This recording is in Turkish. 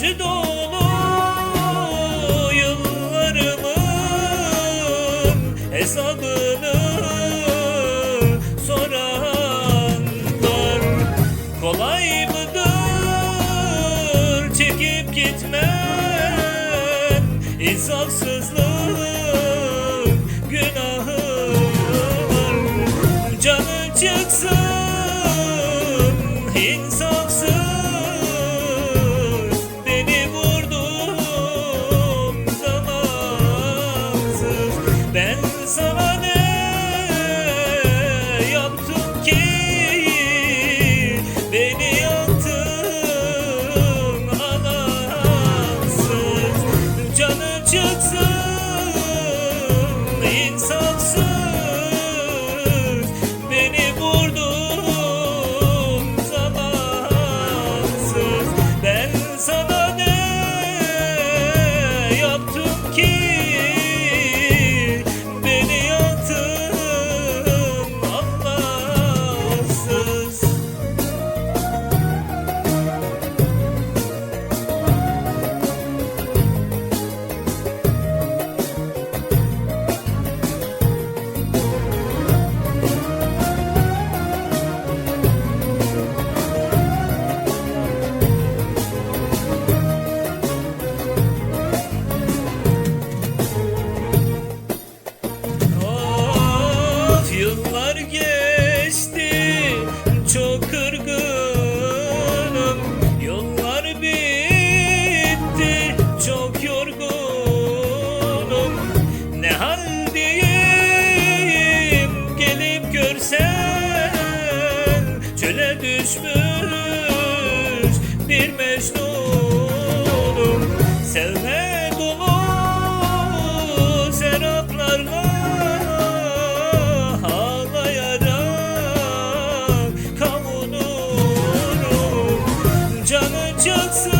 acı dolu yıllarımın hesabını soranlar kolay mıdır çekip gitmen? İnsafsızlık günahı var. Çıksın düşmüş bir mecnunum. Sevme dolu seraplarla ağlayarak kavunurum Canı çıksın